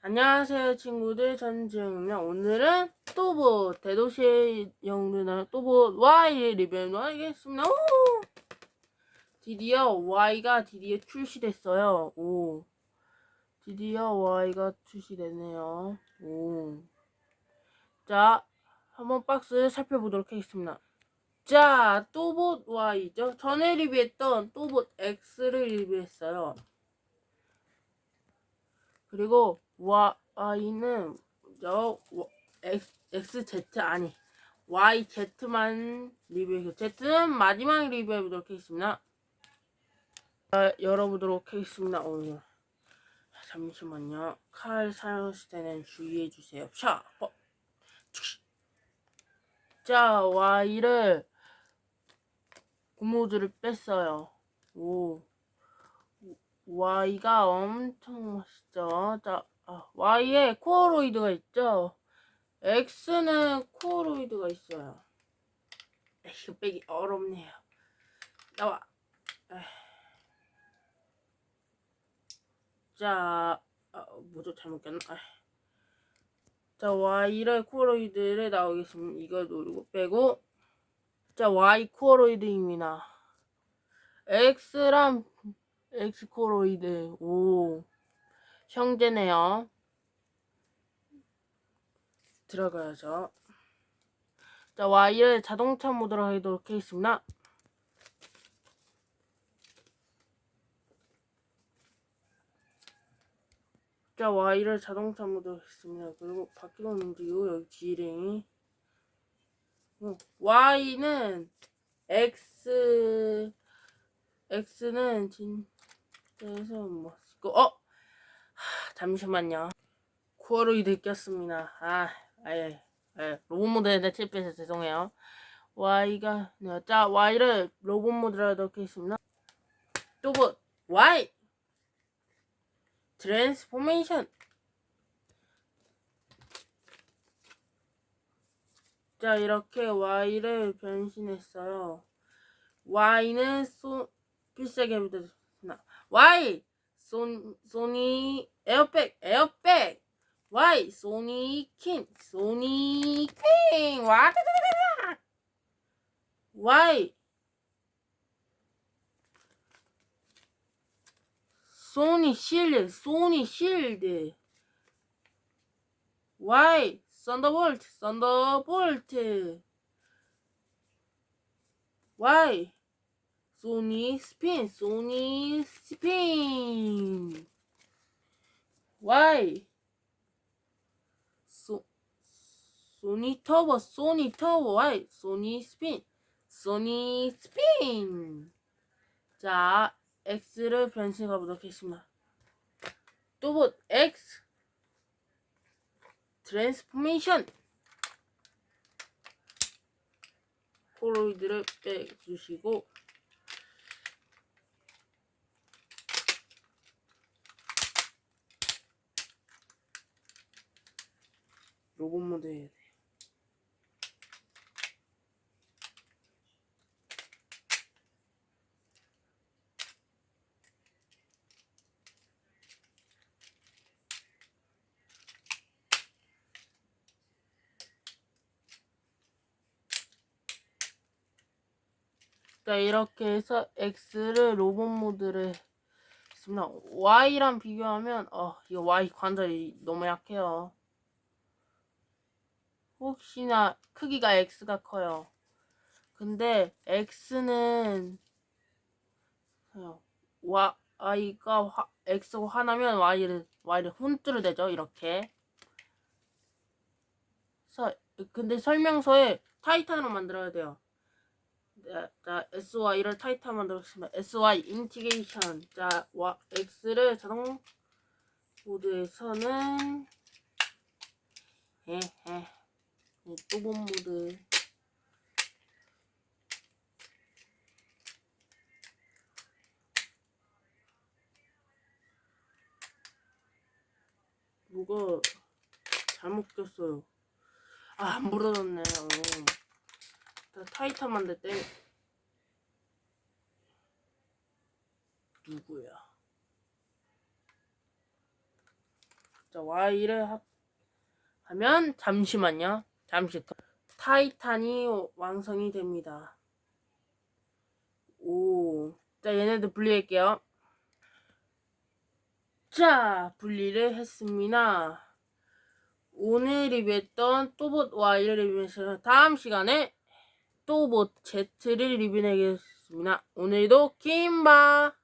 안녕하세요 친구들 전지영입니다. 오늘은 또보 대도시의 영웅들나 또보 Y 리뷰를 하겠습니다. 오! 드디어 Y가 드디어 출시됐어요. 오. 드디어 Y가 출시됐네요. 오. 자, 한번 박스 살펴보도록 하겠습니다. 자, 또봇 Y죠. 전에 리뷰했던 또봇 X를 리뷰했어요. 그리고 Y는 저 X, XZ 아니 YZ만 리뷰해서 Z는 마지막 리뷰해보도록 하겠습니다. 자, 열어보도록 하겠습니다. 오늘 잠시만요. 칼 사용했을 때는 주의해주세요. 샤! 어. 자, Y를 고무줄을 뺐어요. 오. Y가 엄청 멋있죠. 자, 아, Y에 코어로이드가 있죠. X는 코어로이드가 있어요. 이거 빼기 어렵네요. 나와. 자, 아, 뭐죠? 잘못 꼈나? 자, Y를 코어로이드를 나오겠습니다. 이거 누르고 빼고. 자, Y 코어로이드입니다. X랑 엑스코로이드 오 형제네요. 들어가야죠. 자 Y를 자동차 모드로 하도록 하겠습니다. 자 Y를 자동차 모드로 했습니다. 그리고 바퀴가 움직이고 여기 G링이 Y는 X X는 진 그래서 뭐 어? 하, 잠시만요. 코어로이드 꼈습니다. 아 아예 예, 로봇 모드에 칠패해서 죄송해요. Y가 네, 자 Y를 로봇 모드로 넣겠습니다. 또봇 Y! 트랜스포메이션! 자 이렇게 Y를 변신했어요. Y는 소 필살기 묻어졌나 Y! 소, 소니 에어백 에어백. Y 소니 킹 소니 킹. 와 Y 소니 실드 소니 실드. Y 썬더볼트 썬더볼트. Y 소니 스핀 소니 스핀 Y 소 소니 터보 소니 터보 Y 소니 스핀 소니 스핀 자 X를 변신 가보도록 하겠습니다. 또봇 X? 트랜스포메이션 폴로이드를 빼주시고 모드 해야 돼. 자 이렇게 해서 X를 로봇 모드를 했습니다. Y랑 비교하면 어 이거 Y 관절이 너무 약해요. 혹시나 크기가 X가 커요. 근데 X는 Y가 화, X가 화나면 Y를 Y를 훈뜨를 대죠 이렇게. 서, 근데 설명서에 타이탄으로 만들어야 돼요. 자, 자 SY를 타이탄 만들었습니다. SY 인티게이션. 자, 와, X를 자동 모드에서는 헤 헤 또본 모드 뭐가 잘못 꼈어요. 아, 안 부러졌네. 어. 만들 때 누구야? 자, Y를 합, 하면 잠시만요. 잠시 더. 타이탄이 완성이 됩니다. 오. 자, 얘네들 분리할게요. 자, 분리를 했습니다. 오늘 리뷰했던 또봇 Y를 리뷰해서 다음 시간에 또봇 Z를 리뷰하겠습니다. 오늘도 김바!